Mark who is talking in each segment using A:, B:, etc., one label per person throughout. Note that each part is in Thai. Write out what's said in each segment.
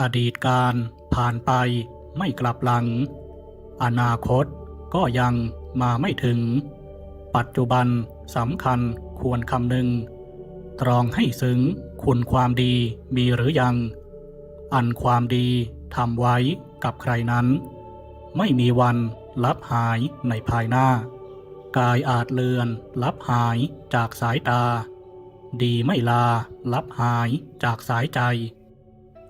A: อดีตการผ่านไปไม่กลับหลัง อนาคตก็ยังมาไม่ถึง ปัจจุบันสำคัญควรคำนึง ตรองให้ซึ้งคุณความดีมีหรือยัง อันความดีทำไว้กับใครนั้น ไม่มีวันลับหายในภายหน้า กายอาจเลือนลับหายจากสายตา ดีไม่ลาลับหายจากสายใจ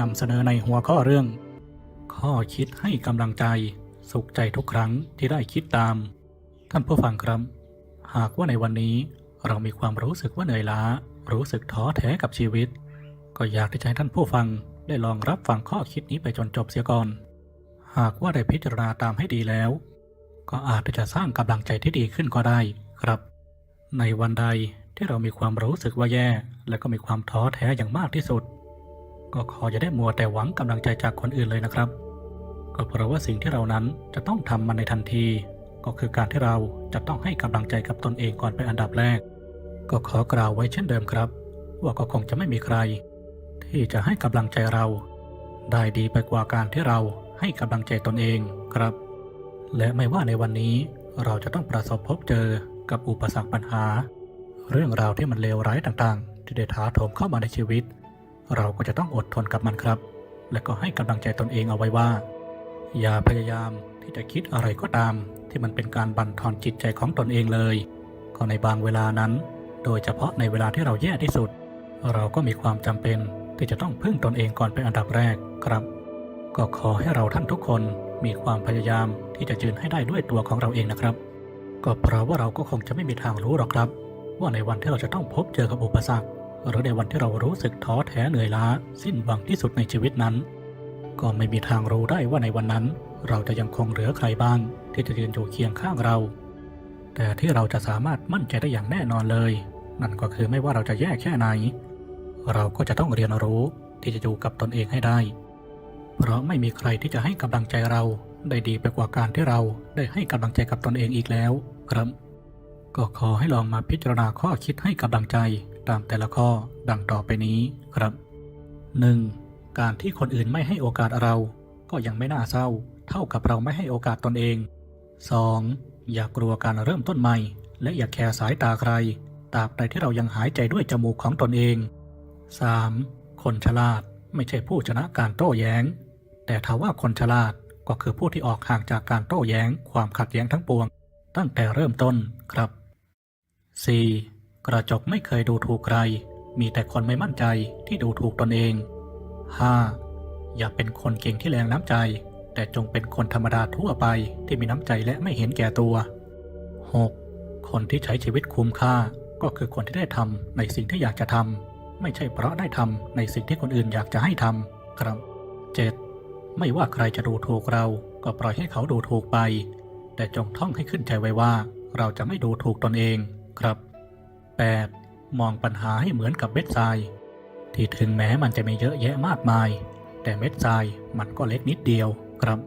A: นำเสนอในหัวข้อเรื่อง ข้อคิดให้กำลังใจ สุขใจทุกครั้งที่ได้คิดตาม ท่านผู้ฟังครับ หากว่าในวันนี้เรามีความรู้สึกว่าเหนื่อยล้า รู้สึกท้อแท้กับชีวิต ก็อยากที่จะให้ท่านผู้ฟังได้ลองรับฟังข้อคิดนี้ไปจนจบเสียก่อน หากว่าได้พิจารณาตามให้ดีแล้ว ก็อาจจะสร้างกำลังใจที่ดีขึ้นก็ได้ครับ ในวันใดที่เรามีความรู้สึกว่าแย่ และก็มีความท้อแท้อย่างมากที่สุด ก็ขออย่าได้มัวแต่หวังกำลังใจจากคนอื่นเลยนะครับ ก็เพราะว่าสิ่งที่เรานั้นจะต้องทำมันในทันที ก็คือการที่เราจะต้องให้กำลังใจกับตนเองก่อนเป็นอันดับแรก ก็ขอกล่าวไว้เช่นเดิมครับ ว่าก็คงจะไม่มีใคร ที่จะให้กำลังใจเรา ได้ดีไปกว่าการที่เราให้กำลังใจตนเองครับ และไม่ว่าในวันนี้เราจะต้องประสบพบเจอกับอุปสรรคปัญหา เรื่องราวที่มันเลวร้ายต่างๆ ที่ได้ถาโถมเข้ามาในชีวิต เราก็จะต้องอดทนกับมันครับ และก็ให้กำลังใจตนเองเอาไว้ว่า อย่าพยายามที่จะคิดอะไรก็ตาม ที่มันเป็นการบั่นทอนจิตใจของตนเองเลย ก็ในบางเวลานั้น โดยเฉพาะในเวลาที่เราแย่ที่สุด เราก็มีความจำเป็นที่จะต้องพึ่งตนเองก่อนเป็นอันดับแรกครับ ก็ขอให้เราท่านทุกคนมีความพยายามที่จะยืนให้ได้ด้วยตัวของเราเองนะครับ ก็เพราะว่าเราก็คงจะไม่มีทางรู้หรอกครับ ว่าในวันที่เราจะต้องพบเจอกับอุปสรรค หรือในวันที่เรารู้สึกท้อแท้เหนื่อยล้า สิ้นหวังที่สุดในชีวิตนั้น ก็ไม่มีทางรู้ได้ว่าในวันนั้น เราจะยังคงเหลือใครบ้างที่จะยืนอยู่เคียงข้างเรา แต่ที่เราจะสามารถมั่นใจได้อย่างแน่นอนเลย นั่นก็คือไม่ว่าเราจะแย่แค่ไหน เราก็จะต้องเรียนรู้ที่จะอยู่กับตนเองให้ได้ เพราะไม่มีใครที่จะให้กำลังใจเราได้ดีไปกว่าการที่เราได้ให้กำลังใจกับตนเองอีกแล้ว ครับ ก็ขอให้ลองมาพิจารณาข้อคิดให้กำลังใจ ตามแต่ละข้อดังต่อไปนี้ครับ 1. การที่คนอื่นไม่ให้โอกาสเรา ก็ยังไม่น่าเศร้า เท่ากับเราไม่ให้โอกาสตนเอง 2. อย่ากลัวการเริ่มต้นใหม่ และอย่าแคร์สายตาใคร ตราบใดที่เรายังหายใจด้วยจมูกของตนเอง 3. คนฉลาดไม่ใช่ผู้ชนะการโต้แย้ง แต่ถ้าว่าคนฉลาดก็คือผู้ที่ออกห่างจากการโต้แย้ง ความขัดแย้งทั้งปวง ตั้งแต่เริ่มต้นครับ 4. กระจกไม่เคยดูถูกใคร มีแต่คนไม่มั่นใจที่ดูถูกตนเอง 5. อย่าเป็นคนเก่งที่แรงน้ำใจ แต่จงเป็นคนธรรมดาทั่วไปที่มีน้ำใจและไม่เห็นแก่ตัว 6. คนที่ใช้ชีวิตคุ้มค่า ก็คือคนที่ได้ทำในสิ่งที่อยากจะทำไม่ใช่เพราะได้ทำในสิ่งที่คนอื่นอยากจะให้ทำครับ 7. ไม่ว่าใครจะดูถูกเรา ก็ปล่อยให้เขาดูถูกไป แต่จงท่องให้ขึ้นใจไว้ว่า เราจะไม่ดูถูกตนเองครับ 8. มองปัญหาให้เหมือนกับเม็ดทราย ที่ถึงแม้มันจะมีเยอะแยะมากมาย แต่เม็ดทรายมันก็เล็กนิดเดียวครับ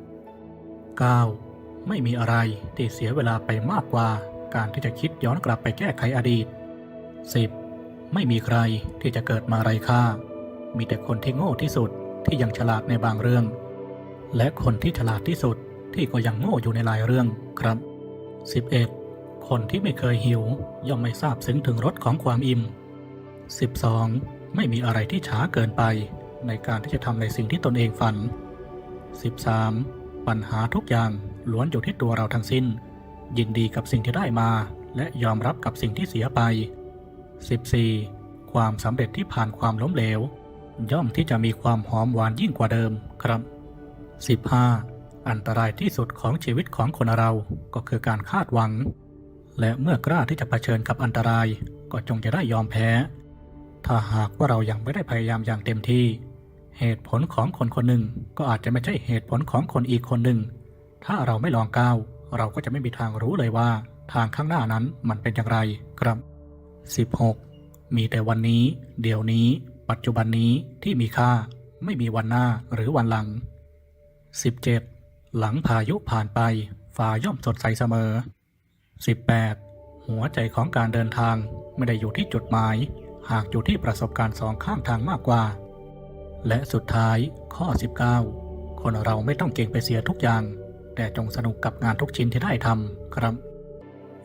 A: 9. ไม่มีอะไรที่เสียเวลาไปมากกว่า การที่จะคิดย้อนกลับไปแก้ไขอดีต 10. ไม่มีใครที่จะเกิดมาไร้ค่า มีแต่คนที่โง่ที่สุดที่ยังฉลาดในบางเรื่อง และคนที่ฉลาดที่สุดที่ก็ยังโง่อยู่ในหลายเรื่องครับ 11. คนที่ไม่เคยหิว ย่อมไม่ทราบซึ้งถึงรสของความอิ่ม 12. ไม่มีอะไรที่ช้าเกินไป ในการที่จะทำในสิ่งที่ตนเองฝัน 13. ปัญหาทุกอย่างล้วนอยู่ที่ตัวเราทั้งสิ้น ยินดีกับสิ่งที่ได้มา และยอมรับกับสิ่งที่เสียไป 14. ความสำเร็จที่ผ่านความล้มเหลว ย่อมที่จะมีความหอมหวานยิ่งกว่าเดิมครับ 15. อันตรายที่สุดของชีวิตของคนเราก็คือการคาดหวัง และเมื่อกล้าที่จะเผชิญกับอันตรายก็จงจะได้ยอมแพ้ ถ้าหากว่าเรายังไม่ได้พยายามอย่างเต็มที่ เหตุผลของคนคนหนึ่งก็อาจจะไม่ใช่เหตุผลของคนอีกคนหนึ่ง ถ้าเราไม่ลองก้าว เราก็จะไม่มีทางรู้เลยว่าทางข้างหน้านั้นมันเป็นอย่างไรครับ 16. มีแต่วันนี้ เดี๋ยวนี้ ปัจจุบันนี้ที่มีค่า ไม่มีวันหน้าหรือวันหลัง 17. หลังพายุผ่านไปฟ้าย่อมสดใสเสมอ 18. หัวใจของการเดินทางไม่ได้อยู่ที่จุดหมาย หากอยู่ที่ประสบการณ์สองข้างทางมากกว่า และสุดท้ายข้อ 19 คนเราไม่ต้องเก่งไปเสียทุกอย่าง แต่จงสนุกกับงานทุกชิ้นที่ได้ทำครับ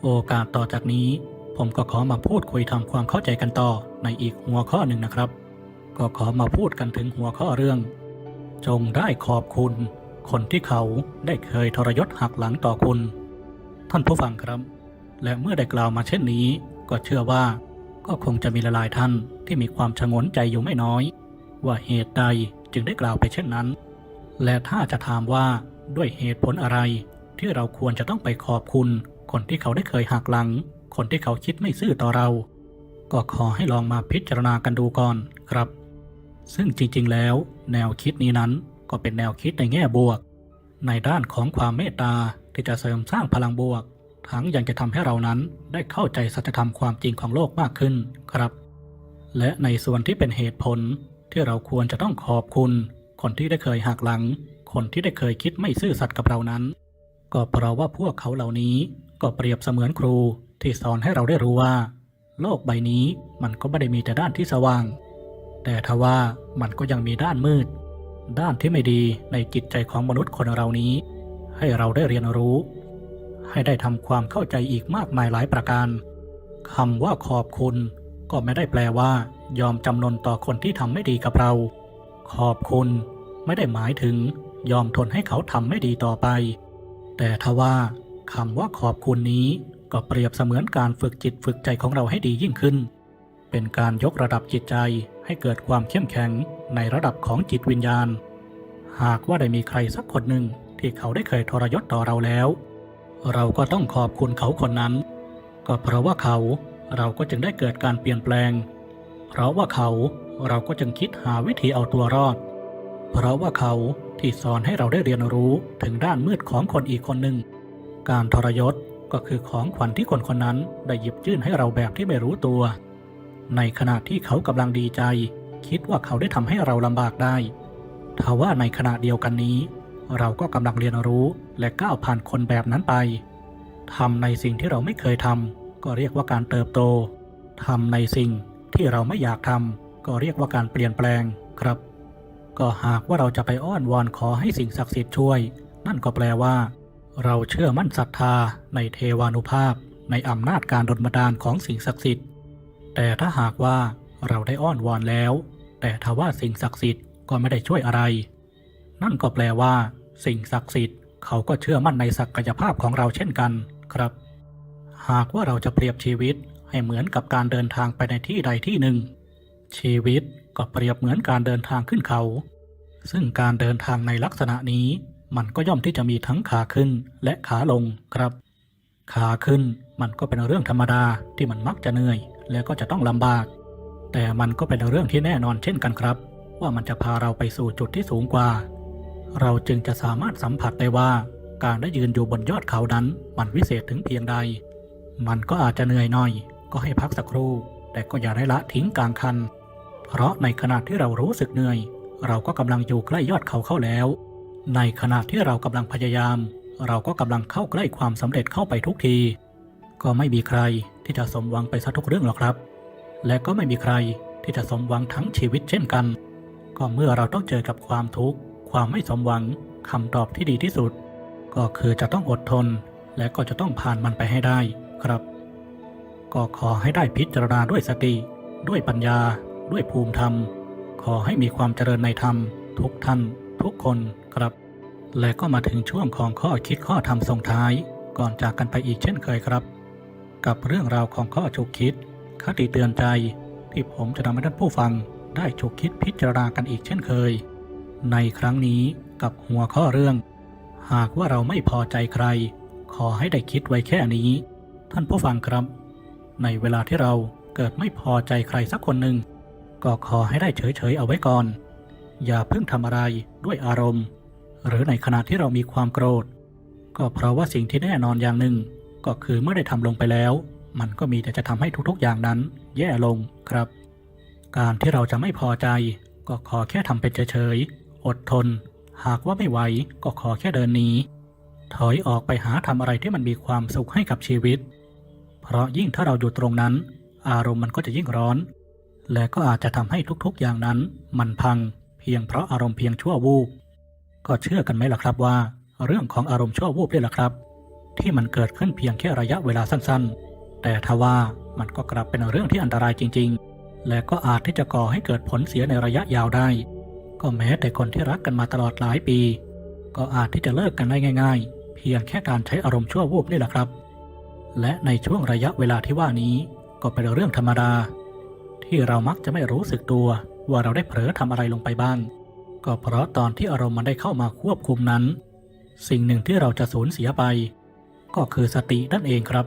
A: โอกาสต่อจากนี้ ผมก็ขอมาพูดคุยทำความเข้าใจกันต่อในอีกหัวข้อหนึ่งนะครับ ก็ขอมาพูดกันถึงหัวข้อเรื่อง จงได้ขอบคุณ คนที่เขาได้เคยทรยศหักหลังต่อคุณ ท่านผู้ฟังครับ และเมื่อได้กล่าวมาเช่นนี้ ก็เชื่อว่าก็คงจะมีหลายท่านที่มีความชงนใจอยู่ไม่น้อย ว่าเหตุใดจึงได้กล่าวไปเช่นนั้น และถ้าจะถามว่าด้วยเหตุผลอะไร ที่เราควรจะต้องไปขอบคุณ คนที่เขาได้เคยหักหลัง คนที่เขาคิดไม่ซื่อต่อเรา ก็ขอให้ลองมาพิจารณากันดูก่อนครับ ซึ่งจริงๆแล้ว แนวคิดนี้นั้นก็เป็นแนวคิดในแง่บวก ในด้านของความเมตตาที่จะเสริมสร้างพลังบวก ทั้งยังจะทำให้เรานั้นได้เข้าใจสัจธรรมความจริงของโลกมากขึ้นครับ และในส่วนที่เป็นเหตุผลที่เราควรจะต้องขอบคุณ คนที่ได้เคยหักหลัง คนที่ได้เคยคิดไม่ซื่อสัตย์กับเรานั้น ก็เพราะว่าพวกเขาเหล่านี้ก็เปรียบเสมือนครูที่สอนให้เราได้รู้ว่า โลกใบนี้มันก็ไม่ได้มีแต่ด้านที่สว่าง แต่ทว่ามันก็ยังมีด้านมืด ด้านที่ไม่ดีในจิตใจของมนุษย์คนเรานี้ ให้เราได้เรียนรู้ ให้ได้ทำความเข้าใจอีกมากมายหลายประการคำว่าขอบคุณ ก็ไม่ได้แปลว่า ยอมจำนนต่อคนที่ทำไม่ดีกับเรา ขอบคุณไม่ได้หมายถึง ยอมทนให้เขาทำไม่ดีต่อไป แต่ทว่าคำว่าขอบคุณนี้ก็เปรียบเสมือนการฝึกจิตฝึกใจของเราให้ดียิ่งขึ้น เป็นการยกระดับจิตใจให้เกิดความเข้มแข็ง ในระดับของจิตวิญญาณ หากว่าได้มีใครสักคนหนึ่งที่เขาได้เคยทรยศต่อเราแล้ว เราก็ต้องขอบคุณเขาคนนั้น ก็เพราะว่าเขาเราก็จึงได้เกิดการเปลี่ยนแปลง เพราะว่าเขาเราก็จึงคิดหาวิธีเอาตัวรอด เพราะว่าเขาที่สอนให้เราได้เรียนรู้ถึงด้านมืดของคนอีกคนหนึ่ง การทรยศก็คือของขวัญที่คนคนนั้นได้หยิบยื่นให้เราแบบที่ไม่รู้ตัว ในขณะที่เขากำลังดีใจ คิดว่าเขาได้ทำให้เราลำบากได้ทว่าในขณะเดียวกันนี้ เราก็กำลังเรียนรู้และก้าวผ่านคนแบบนั้นไปทำในสิ่งที่เราไม่เคยทำก็เรียกว่าการเติบโตทำในสิ่งที่เราไม่อยากทำก็เรียกว่าการเปลี่ยนแปลงครับ ก็หากว่าเราจะไปอ้อนวอนขอให้สิ่งศักดิ์สิทธิ์ช่วย นั่นก็แปลว่า เราเชื่อมั่นศรัทธาในเทวานุภาพ ในอำนาจการดลบันดาลของสิ่งศักดิ์สิทธิ์ แต่ถ้าหากว่า เราได้อ้อนวอนแล้ว แต่ทว่าสิ่งศักดิ์สิทธิ์ก็ไม่ได้ช่วยอะไร นั่นก็แปลว่า สิ่งศักดิ์สิทธิ์เขาก็เชื่อมั่นในศักยภาพของเราเช่นกันครับ หากว่าเราจะเปรียบชีวิตให้เหมือนกับการเดินทางไปในที่ใดที่หนึ่ง ชีวิตก็เปรียบเหมือนการเดินทางขึ้นเขา ซึ่งการเดินทางในลักษณะนี้มันก็ย่อมที่จะมีทั้งขาขึ้นและขาลงครับ ขาขึ้นมันก็เป็นเรื่องธรรมดาที่มันมักจะเหนื่อย และก็จะต้องลำบาก แต่มันก็เป็นเรื่องที่แน่นอนเช่นกันครับ ว่ามันจะพาเราไปสู่จุดที่สูงกว่า เราจึงจะสามารถสัมผัสได้ว่า การได้ยืนอยู่บนยอดเขานั้นมันวิเศษถึงเพียงใด มันก็อาจจะเหนื่อยหน่อย ก็ให้พักสักครู่ แต่ก็อย่าได้ละทิ้งกลางคัน เพราะในขณะที่เรารู้สึกเหนื่อย เราก็กำลังอยู่ใกล้ยอดเขาเข้าแล้ว ในขณะที่เรากำลังพยายาม เราก็กำลังเข้าใกล้ความสำเร็จเข้าไปทุกที ก็ไม่มีใครที่จะสมหวังไปซะทุกเรื่องหรอกครับ และก็ไม่มีใครที่จะสมหวังทั้งชีวิตเช่นกัน ก็เมื่อเราต้องเจอกับความทุกข์ ความไม่สมหวังคำตอบที่ดีที่สุด ก็คือจะต้องอดทน และก็จะต้องผ่านมันไปให้ได้ครับ ก็ขอให้ได้พิจารณาด้วยสติ ด้วยปัญญา ด้วยภูมิธรรม ขอให้มีความเจริญในธรรม ทุกท่าน ทุกคนครับ และก็มาถึงช่วงของข้อคิดข้อธรรมส่งท้าย ก่อนจากกันไปอีกเช่นเคยครับ กับเรื่องราวของข้อฉุกคิด คติเตือนใจที่ผมจะนำให้ท่านผู้ฟังได้ฉุกคิดพิจารณากันอีกเช่นเคย ในครั้งนี้กับหัวข้อเรื่อง หากว่าเราไม่พอใจใคร ขอให้ได้คิดไว้แค่นี้ ท่านผู้ฟังครับ ในเวลาที่เราเกิดไม่พอใจใครสักคนหนึ่ง ก็ขอให้ได้เฉยๆเอาไว้ก่อน อย่าเพิ่งทำอะไรด้วยอารมณ์ หรือในขณะที่เรามีความโกรธ ก็เพราะว่าสิ่งที่แน่นอนอย่างหนึ่งก็คือเมื่อได้ทำลงไปแล้ว มันก็มีแต่จะทำให้ทุกๆอย่างนั้น แย่ลงครับ การที่เราจะไม่พอใจ ก็ขอแค่ทำเป็นเฉยๆอดทน หากว่าไม่ไหวก็ขอแค่เดินหนีถอยออกไปหาทำอะไรที่มันมีความสุขให้กับชีวิต เพราะยิ่งถ้าเราอยู่ตรงนั้น อารมณ์มันก็จะยิ่งร้อน และก็อาจจะทำให้ทุกๆอย่างนั้น มันพัง เพียงเพราะอารมณ์เพียงชั่ววูบก็เชื่อกันไหมล่ะครับว่า เรื่องของอารมณ์ชั่ววูบนี่แหละครับ ที่มันเกิดขึ้นเพียงแค่ระยะเวลาสั้นๆ แต่ทว่ามันก็กลับเป็นเรื่องที่อันตรายจริง ๆ และก็อาจที่จะก่อให้เกิดผลเสียในระยะยาวได้ ก็แม้แต่คนที่รักกันมาตลอดหลายปี ก็อาจที่จะเลิกกันได้ง่าย ๆ เพียงแค่การใช้อารมณ์ชั่ววูบนี่แหละครับ และในช่วงระยะเวลาที่ว่านี้ก็เป็นเรื่องธรรมดา ที่เรามักจะไม่รู้สึกตัวว่าเราได้เผลอทำอะไรลงไปบ้าง ก็เพราะตอนที่อารมณ์มันได้เข้ามาควบคุมนั้น สิ่งหนึ่งที่เราจะสูญเสียไป ก็คือสตินั่นเองครับ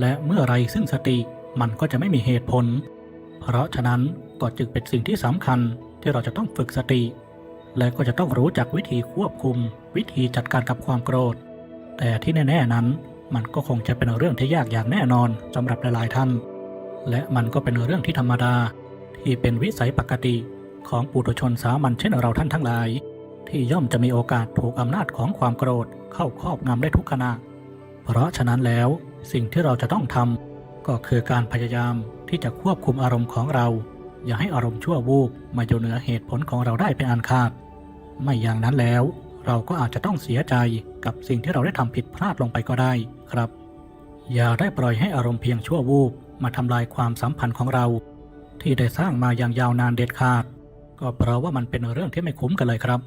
A: และเมื่อไรซึ่งสติมันก็จะไม่มีเหตุผล เพราะฉะนั้นก็จึงเป็นสิ่งที่สำคัญที่เราจะต้องฝึกสติ และก็จะต้องรู้จักวิธีควบคุม วิธีจัดการกับความโกรธ แต่ที่แน่ๆนั้น มันก็คงจะเป็นเรื่องที่ยากอย่างแน่นอนสำหรับหลายๆท่าน และมันก็เป็นเรื่องที่ธรรมดา ที่เป็นวิสัยปกติของปุถุชนสามัญเช่นเราท่านทั้งหลาย ที่ย่อมจะมีโอกาสถูกอำนาจของความโกรธเข้าครอบงำได้ทุกขณะ เพราะฉะนั้นแล้ว สิ่งที่เราจะต้องทำก็คือการพยายามที่จะควบคุมอารมณ์ของเรา อย่าให้อารมณ์ชั่ววูบมาอยู่เหนือเหตุผลของเราได้เป็นอันขาด ไม่อย่างนั้นแล้ว เราก็อาจจะต้องเสียใจกับสิ่งที่เราได้ทำผิดพลาดลงไปก็ได้ครับ อย่าได้ปล่อยให้อารมณ์เพียงชั่ววูบมาทำลายความสัมพันธ์ของเรา ที่ได้สร้างมาอย่างยาวนานเด็ดขาด ก็เพราะว่ามันเป็นเรื่องที่ไม่คุ้มกันเลยครับ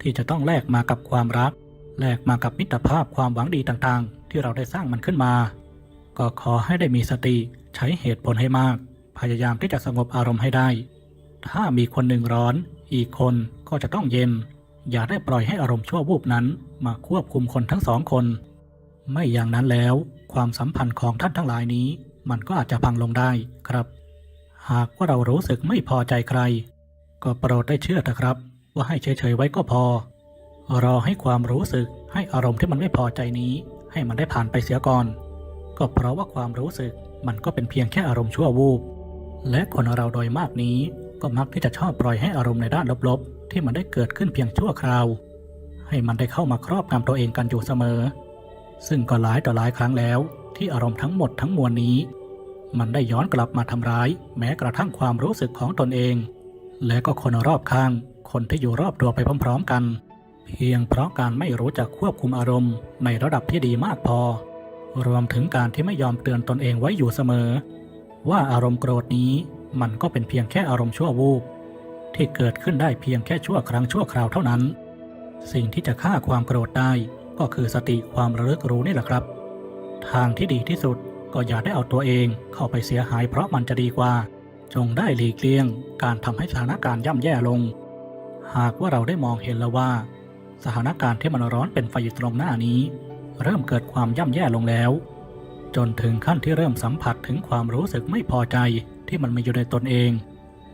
A: ที่จะต้องแลกมากับความรักแลกมากับมิตรภาพความหวังดีต่างๆ ที่เราได้สร้างมันขึ้นมา ก็ขอให้ได้มีสติใช้เหตุผลให้มาก พยายามที่จะสงบอารมณ์ให้ได้ ถ้ามีคนหนึ่งร้อน อีกคนก็จะต้องเย็น อย่าได้ปล่อยให้อารมณ์ชั่ววูบนั้น มาควบคุมคนทั้งสองคน ไม่อย่างนั้นแล้ว ความสัมพันธ์ของท่านทั้งหลายนี้ มันก็อาจจะพังลงได้ครับ หากว่าเรารู้สึกไม่พอใจใคร ก็โปรดได้เชื่อเถอะครับ ว่าให้เฉยๆไว้ก็พอรอให้ความรู้สึกให้อารมณ์ที่มันไม่พอใจนี้ ให้มันได้ผ่านไปเสียก่อน ก็เพราะว่าความรู้สึกมันก็เป็นเพียงแค่อารมณ์ชั่ววูบ และคนเราโดยมากนี้ก็มักที่จะชอบปล่อยให้อารมณ์ในด้านลบๆ ที่มันได้เกิดขึ้นเพียงชั่วคราว ให้มันได้เข้ามาครอบงำตัวเองกันอยู่เสมอ ซึ่งก็หลายต่อหลายครั้งแล้ว ที่อารมณ์ทั้งหมดทั้งมวลนี้ มันได้ย้อนกลับมาทำร้าย แม้กระทั่งความรู้สึกของตนเอง และก็คนรอบข้าง คนที่อยู่รอบตัวไปพร้อม ๆ กัน เพียงเพราะการไม่รู้จักควบคุมอารมณ์ในระดับที่ดีมากพอ รวมถึงการที่ไม่ยอมเตือนตนเองไว้อยู่เสมอ ว่าอารมณ์โกรธนี้มันก็เป็นเพียงแค่อารมณ์ชั่ววูบที่เกิดขึ้นได้เพียงแค่ชั่วครั้งชั่วคราวเท่านั้น สิ่งที่จะฆ่าความโกรธได้ก็คือสติความระลึกรู้นี่แหละครับ ทางที่ดีที่สุดก็อย่าได้เอาตัวเองเข้าไปเสียหายเพราะมันจะดีกว่า จงได้หลีกเลี่ยง การทำให้สถานการณ์ย่ำแย่ลง หากว่าเราได้มองเห็นแล้วว่า สถานการณ์ที่มันร้อนเป็นไฟอยู่ตรงหน้านี้ เริ่มเกิดความย่ำแย่ลงแล้ว จนถึงขั้นที่เริ่มสัมผัสถึงความรู้สึกไม่พอใจที่มันมีอยู่ในตนเอง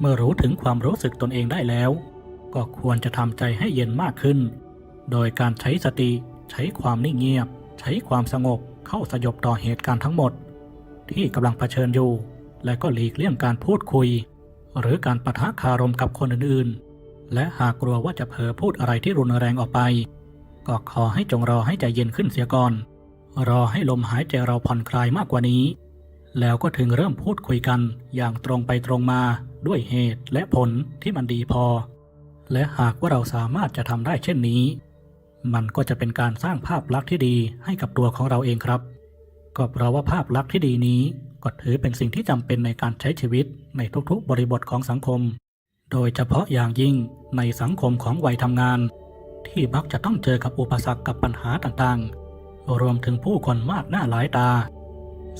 A: เมื่อรู้ถึงความรู้สึกตนเองได้แล้ว ก็ควรจะทำใจให้เย็นมากขึ้น โดยการใช้สติ ใช้ความนิ่งเงียบ ใช้ความสงบเข้าสยบต่อเหตุการณ์ทั้งหมด ที่กำลังเผชิญอยู่ และก็หลีกเลี่ยงการพูดคุย หรือการปะทะคารมกับคนอื่นๆ และหากกลัวว่าจะเผลอพูดอะไรที่รุนแรงออกไป ก็ขอให้จงรอให้ใจเย็นขึ้นเสียก่อน รอให้ลมหายใจเราผ่อนคลายมากกว่านี้ แล้วก็ถึงเริ่มพูดคุยกันอย่างตรงไปตรงมาด้วยเหตุและผลที่มันดีพอ และหากว่าเราสามารถจะทำได้เช่นนี้ มันก็จะเป็นการสร้างภาพลักษณ์ที่ดีให้กับตัวของเราเองครับ ก็เพราะว่าภาพลักษณ์ที่ดีนี้ก็ถือเป็นสิ่งที่จำเป็นในการใช้ชีวิตในทุกๆ บริบทของสังคม โดยเฉพาะอย่างยิ่งในสังคมของวัยทำงาน ที่มักจะต้องเจอกับอุปสรรคกับปัญหาต่างๆ รวมถึงผู้คนมากหน้าหลายตา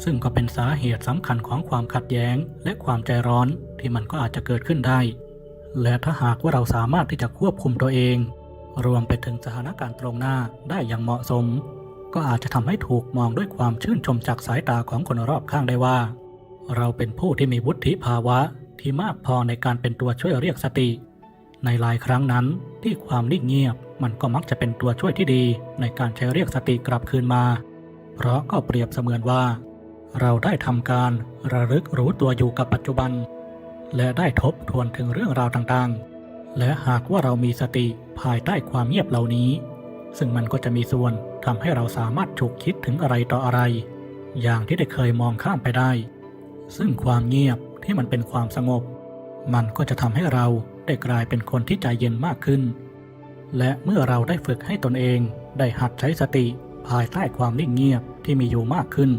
A: ซึ่งก็เป็นสาเหตุสำคัญของความขัดแย้งและความใจร้อนที่มันก็อาจจะเกิดขึ้นได้ และถ้าหากว่าเราสามารถที่จะควบคุมตัวเอง รวมไปถึงสถานการณ์ตรงหน้าได้อย่างเหมาะสม ก็อาจจะทำให้ถูกมองด้วยความชื่นชมจากสายตาของคนรอบข้างได้ว่า เราเป็นผู้ที่มีวุฒิภาวะ ที่มากพอในการเป็นตัวช่วยเรียกสติ ในหลายครั้งนั้นที่ความนิ่งเงียบมันก็มักจะเป็นตัวช่วยที่ดี ในการใช้เรียกสติกลับคืนมา เพราะก็เปรียบเสมือนว่า เราได้ทำการระลึกรู้ตัวอยู่กับปัจจุบัน และได้ทบทวนถึงเรื่องราวต่างๆ และหากว่าเรามีสติภายใต้ความเงียบเหล่านี้ ซึ่งมันก็จะมีส่วนทำให้เราสามารถฉุกคิดถึงอะไรต่ออะไร อย่างที่ได้เคยมองข้ามไปได้ ซึ่งความเงียบ ที่มันเป็นความสงบ มันก็จะทำให้เราได้กลายเป็นคนที่ใจเย็นมากขึ้น และเมื่อเราได้ฝึกให้ตนเองได้หัดใช้สติภายใต้ความนิ่งเงียบที่มีอยู่มากขึ้น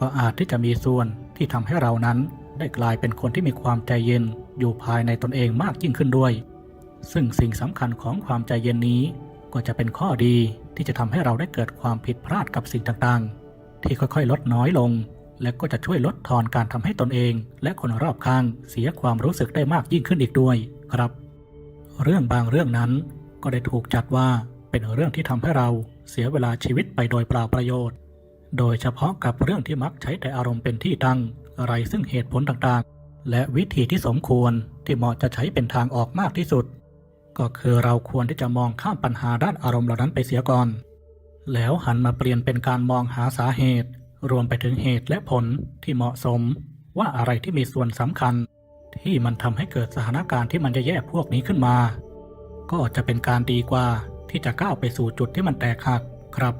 A: ก็อาจที่จะมีส่วนที่ทำให้เรานั้นได้กลายเป็นคนที่มีความใจเย็นอยู่ภายในตนเองมากยิ่งขึ้นด้วย ซึ่งสิ่งสำคัญของความใจเย็นนี้ ก็จะเป็นข้อดีที่จะทำให้เราได้เกิดความผิดพลาดกับสิ่งต่างๆ ที่ค่อยๆ ลดน้อยลง และก็จะช่วยลดทอนการทำให้ตนเอง และคนรอบข้างเสียความรู้สึกได้มากยิ่งขึ้นอีกด้วยครับ เรื่องบางเรื่องนั้นก็ได้ถูกจัดว่าเป็นเรื่องที่ทำให้เราเสียเวลาชีวิตไปโดยเปล่าประโยชน์ โดยเฉพาะกับเรื่องที่มักใช้แต่อารมณ์เป็นที่ตั้งอะไรซึ่งเหตุผลต่างๆ และวิธีที่สมควรที่เหมาะจะใช้เป็นทางออกมากที่สุด ก็คือเราควรที่จะมองข้ามปัญหาด้านอารมณ์เหล่านั้นไปเสียก่อน แล้วหันมาเปลี่ยนเป็นการมองหาสาเหตุ รวมไปถึงเหตุและผลที่เหมาะสม ว่าอะไรที่มีส่วนสำคัญ ที่มันทำให้เกิดสถานการณ์ที่มันจะแย่พวกนี้ขึ้นมา ก็จะเป็นการดีกว่าที่จะก้าวไปสู่จุดที่มันแตกหักครับ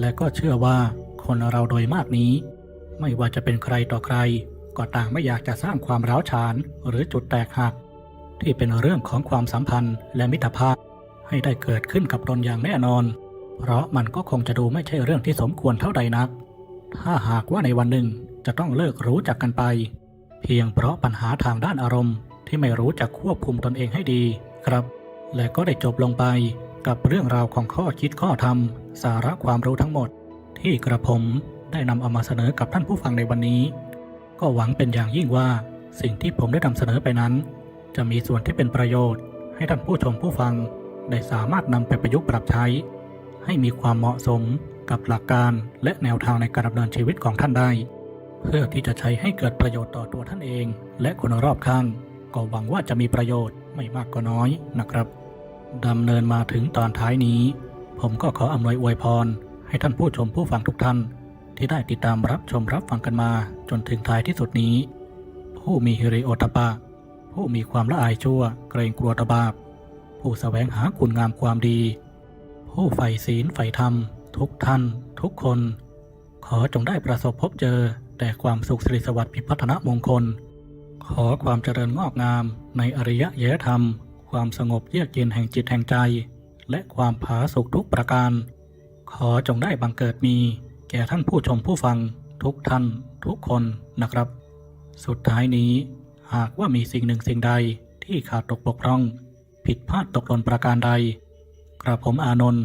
A: และก็เชื่อว่าคนเราโดยมากนี้ ไม่ว่าจะเป็นใครต่อใคร ก็ต่างไม่อยากจะสร้างความร้าวฉานหรือจุดแตกหัก ที่เป็นเรื่องของความสัมพันธ์และมิตรภาพ ให้ได้เกิดขึ้นกับตนอย่างแน่นอน เพราะมันก็คงจะดูไม่ใช่เรื่องที่สมควรเท่าใดนัก ถ้าหากว่าในวันหนึ่งจะต้องเลิกรู้จักกันไป เพียงเพราะปัญหาทางด้านอารมณ์ที่ไม่รู้จักควบคุมตนเองให้ดีครับ และก็ได้จบลงไปกับเรื่องราวของข้อคิดข้อธรรม สาระความรู้ทั้งหมด ที่กระผมได้นำเอามาเสนอกับท่านผู้ฟังในวันนี้ ก็หวังเป็นอย่างยิ่งว่าสิ่งที่ผมได้นำเสนอไปนั้น จะมีส่วนที่เป็นประโยชน์ ให้ท่านผู้ชมผู้ฟังได้สามารถนำไปประยุกต์ปรับใช้ ให้มีความเหมาะสม กับหลักการและแนวทางในการดำเนินชีวิตของท่านได้ เพื่อที่จะใช้ให้เกิดประโยชน์ต่อตัวท่านเอง และคนรอบข้าง ก็หวังว่าจะมีประโยชน์ไม่มากก็น้อยนะครับดำเนินมาถึงตอนท้ายนี้ ผมก็ขออำนวยอวยพร ให้ท่านผู้ชมผู้ฟังทุกท่าน ที่ได้ติดตามรับชมรับฟังกันมาจนถึงท้ายที่สุดนี้ ผู้มีฮิริโอตปะ ผู้มีความละอายชั่ว เกรงกลัวตบาปผู้แสวงหาคุณงามความดี ผู้ใฝ่ศีลใฝ่ธรรม ทุกท่านทุกคน ขอจงได้ประสบพบเจอ แต่ความสุขสิริสวัสดิ์พิพัฒนมงคล ขอความเจริญงอกงาม ในอริยะยธรรม ความสงบเยือกเย็นแห่งจิตแห่งใจ และความผาสุกทุกประการ ขอจงได้บังเกิดมี แก่ท่านผู้ชมผู้ฟัง ทุกท่าน ทุกคนนะครับ สุดท้ายนี้ หากว่ามีสิ่งหนึ่งสิ่งใดที่ขาดตกบกพร่อง ผิดพลาดตกหล่นประการใด กระผมอานนท์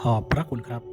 A: ขอบพระคุณครับ